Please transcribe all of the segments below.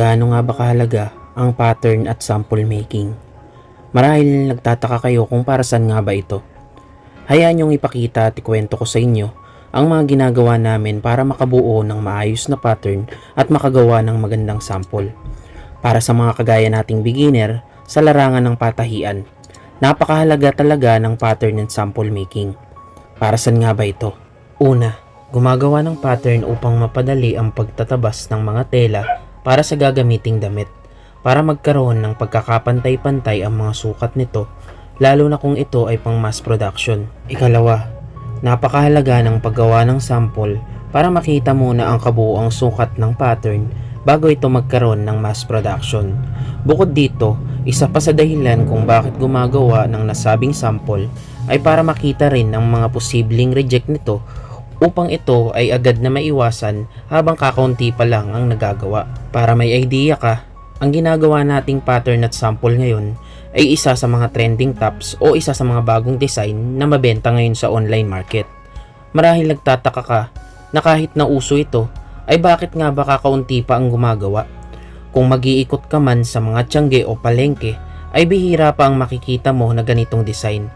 Gaano nga ba kahalaga ang pattern at sample making? Marahil nagtataka kayo kung para saan nga ba ito. Hayaan niyong ipakita at ikwento ko sa inyo ang mga ginagawa namin para makabuo ng maayos na pattern at makagawa ng magandang sample. Para sa mga kagaya nating beginner sa larangan ng patahian, napakahalaga talaga ng pattern and sample making. Para saan nga ba ito? Una, gumagawa ng pattern upang mapadali ang pagtatabas ng mga tela para sa gagamiting damit para magkaroon ng pagkakapantay-pantay ang mga sukat nito lalo na kung ito ay pang mass production. Ikalawa, napakahalaga ng paggawa ng sample para makita muna ang kabuuang sukat ng pattern bago ito magkaroon ng mass production. Bukod dito, isa pa sa dahilan kung bakit gumagawa ng nasabing sample ay para makita rin ang mga posibleng reject nito upang ito ay agad na maiwasan habang kakaunti pa lang ang nagagawa. Para may idea ka, ang ginagawa nating pattern at sample ngayon ay isa sa mga trending tops o isa sa mga bagong design na mabenta ngayon sa online market. Marahil nagtataka ka na kahit na uso ito, ay bakit nga ba kakaunti pa ang gumagawa? Kung mag-iikot ka man sa mga tiyangge o palengke, ay bihira pa ang makikita mo na ganitong design.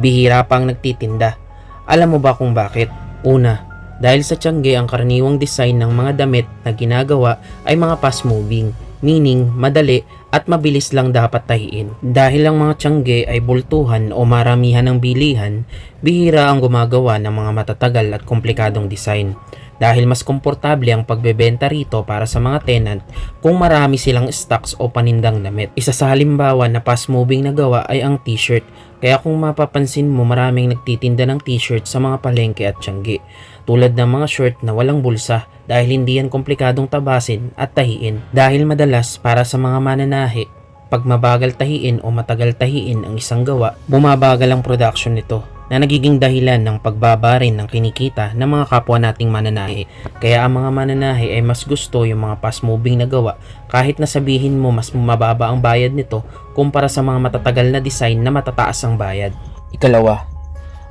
Bihira pa ang nagtitinda. Alam mo ba kung bakit? Una, dahil sa tiyangge ang karaniwang design ng mga damit na ginagawa ay mga fast moving, meaning madali at mabilis lang dapat tahiin. Dahil ang mga tiyangge ay bultuhan o maramihan ng bilihan, bihira ang gumagawa ng mga matatagal at komplikadong design. Dahil mas komportable ang pagbebenta rito para sa mga tenant kung marami silang stocks o panindang damit. Isa sa halimbawa na fast moving na gawa ay ang t-shirt. Kaya kung mapapansin mo maraming nagtitinda ng t-shirt sa mga palengke at tiyangge. Tulad ng mga shirt na walang bulsa dahil hindi yan komplikadong tabasin at tahiin. Dahil madalas para sa mga mananahi, pag mabagal tahiin o matagal tahiin ang isang gawa, bumabagal ang production nito na nagiging dahilan ng pagbaba rin ng kinikita ng mga kapwa nating mananahi. Kaya ang mga mananahi ay mas gusto yung mga fast moving na gawa kahit na sabihin mo mas mababa ang bayad nito kumpara sa mga matatagal na design na matataas ang bayad. Ikalawa,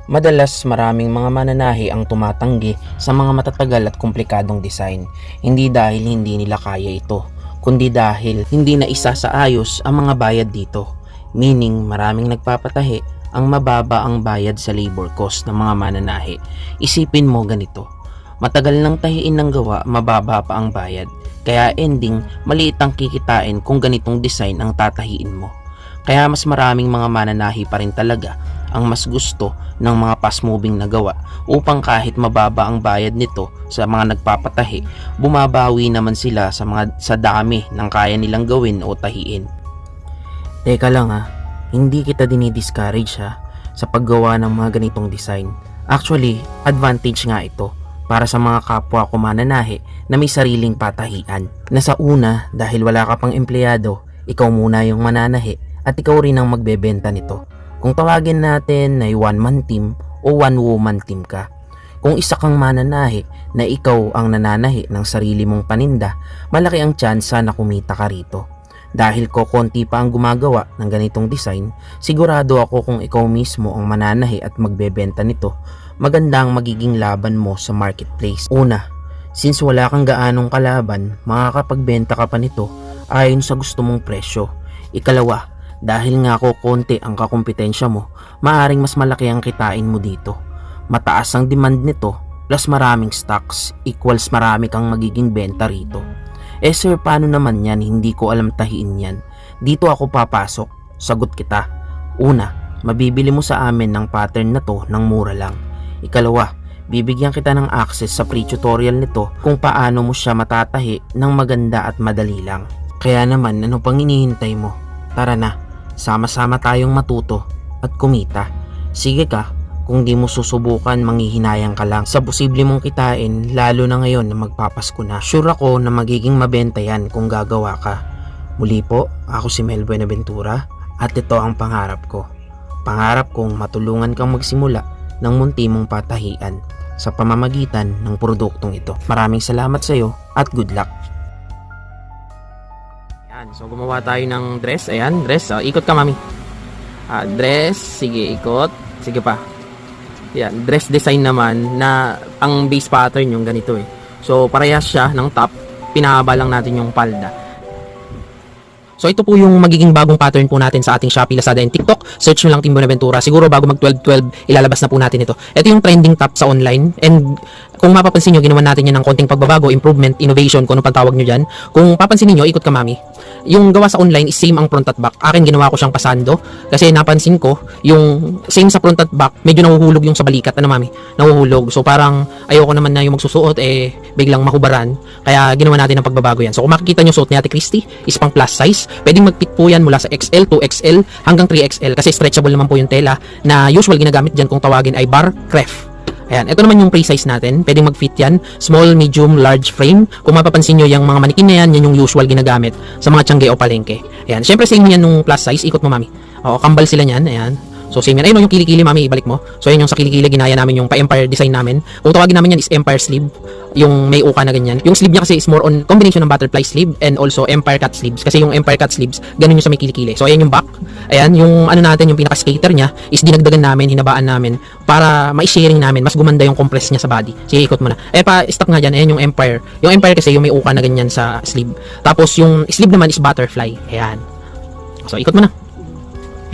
Madalas maraming mga mananahi ang tumatanggi sa mga matatagal at komplikadong design. Hindi dahil hindi nila kaya ito, kundi dahil hindi na isa sa ayos ang mga bayad dito. Meaning maraming nagpapatahi ang mababa ang bayad sa labor cost ng mga mananahi. Isipin mo ganito, matagal nang tahiin ng gawa, mababa pa ang bayad. Kaya ending, maliit ang kikitain kung ganitong design ang tatahiin mo. Kaya mas maraming mga mananahi pa rin talaga ang mas gusto ng mga fast moving na gawa upang kahit mababa ang bayad nito sa mga nagpapatahi, bumabawi naman sila sa mga sa dami ng kaya nilang gawin o tahiin. Teka lang ha, hindi kita dinidiscourage ha sa paggawa ng mga ganitong design. Actually, advantage nga ito para sa mga kapwa ko mananahi na may sariling patahian. Na sa una, dahil wala ka pang empleyado, ikaw muna yung mananahi at ikaw rin ang magbebenta nito. Kung tawagin natin na one-man team o one-woman team ka. Kung isa kang mananahi na ikaw ang nananahi ng sarili mong paninda, malaki ang tsansa na kumita ka rito. Dahil ko konti pa ang gumagawa ng ganitong design, sigurado ako kung ikaw mismo ang mananahi at magbebenta nito, maganda ang magiging laban mo sa marketplace. Una, since wala kang gaanong kalaban, makakapagbenta ka pa nito ayon sa gusto mong presyo. Ikalawa, dahil nga ko konti ang kakumpetensya mo, maaring mas malaki ang kitain mo dito. Mataas ang demand nito, plus maraming stocks, equals marami kang magiging benta rito. Eh sir, paano naman yan? Hindi ko alam tahiin yan. Dito ako papasok. Sagot kita. Una, mabibili mo sa amin ng pattern na to ng mura lang. Ikalawa, bibigyan kita ng access sa free tutorial nito kung paano mo siya matatahi ng maganda at madali lang. Kaya naman, ano pang hinihintay mo? Tara na, sama-sama tayong matuto at kumita. Sige ka, kung di mo susubukan, manghihinayang ka lang sa posible mong kitain lalo na ngayon na magpapasko na. Sure ako na magiging mabenta yan kung gagawa ka. Muli po, ako si Mel Buenaventura at ito ang pangarap ko. Pangarap kong matulungan kang magsimula ng munti mong patahian sa pamamagitan ng produktong ito. Maraming salamat sa iyo at good luck. Yan, so gumawa tayo ng dress. Ayan, dress. Oh, ikot ka, mami. Ah, dress. Sige, ikot. Sige pa. Yan, dress design naman na ang base pattern yung ganito eh. So, parehas siya ng top. Pinahaba lang natin yung palda. So ito po yung magiging bagong pattern po natin sa ating Shopee, Lazada, and TikTok. Search nyo lang Team Buenaventura. Siguro bago mag 12-12, ilalabas na po natin ito. Ito yung trending top sa online. And kung mapapansin nyo, ginawa natin yan ng konting pagbabago, improvement, innovation, kung ano pang tawag nyo dyan. Kung papansin niyo ikot ka mami. Yung gawa sa online is same ang front at back. Akin ginawa ko siyang pasando kasi napansin ko yung same sa front at back, medyo nahuhulog yung sa balikat. Ano mami? Nahuhulog. So parang ayoko naman na yung magsusuot eh biglang mahubaran. Kaya ginawa natin ng pagbabago yan. So kung makikita nyo suot ni Ate Christy is pang plus size. Pwedeng mag-fit po yan mula sa XL to XL hanggang 3XL kasi stretchable naman po yung tela na usual ginagamit dyan kung tawagin ay bar cref. Ayan, ito naman yung pre-size natin. Pwedeng mag-fit yan. Small, medium, large frame. Kung mapapansin nyo, yung mga manikin na yan, yan yung usual ginagamit sa mga tiyangge o palengke. Ayan, syempre same yan nung plus size. Ikot mo, mami. Oo, kambal sila niyan. Ayan. So same yan. Ayun, yung kilikili, mami, ibalik mo. So yan yung sa kilikili, ginaya namin yung pa-empire design namin. Kung tawagin namin yan is empire sleeve. Yung may uka na ganyan. Yung sleeve niya kasi is more on combination ng butterfly sleeve and also empire cut sleeves. Kasi yung empire cut sleeves, ganun yung sa may kilikili. So ayan yung back. Ayan, yung ano natin, yung pinaka-skater niya is dinagdagan namin, hinabaan namin para ma-sharing namin. Mas gumanda yung compress niya sa body. Sige, ikot mo na. Eh, pa, stop nga dyan. Ayan yung empire. Yung empire kasi yung may uka na ganyan sa sleeve. Tapos yung sleeve naman is butterfly. Ayan. So, ikot mo na.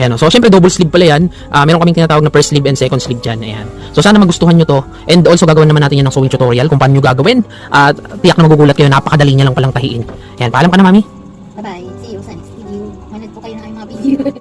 Ayan, oh. so syempre double sleeve pala yan. Ah, meron kaming tinatawag na first sleeve and second sleeve dyan. Ayan. So sana magustuhan nyo to. And also gagawin naman natin yan ng sewing tutorial kung paano nyo gagawin. At tiyak na magugulat kayo, napakadali niya lang palang tahiin. Ayan, paalam ka na mami. Bye-bye. See you sa next video. Manood po kayo ng aming mga video.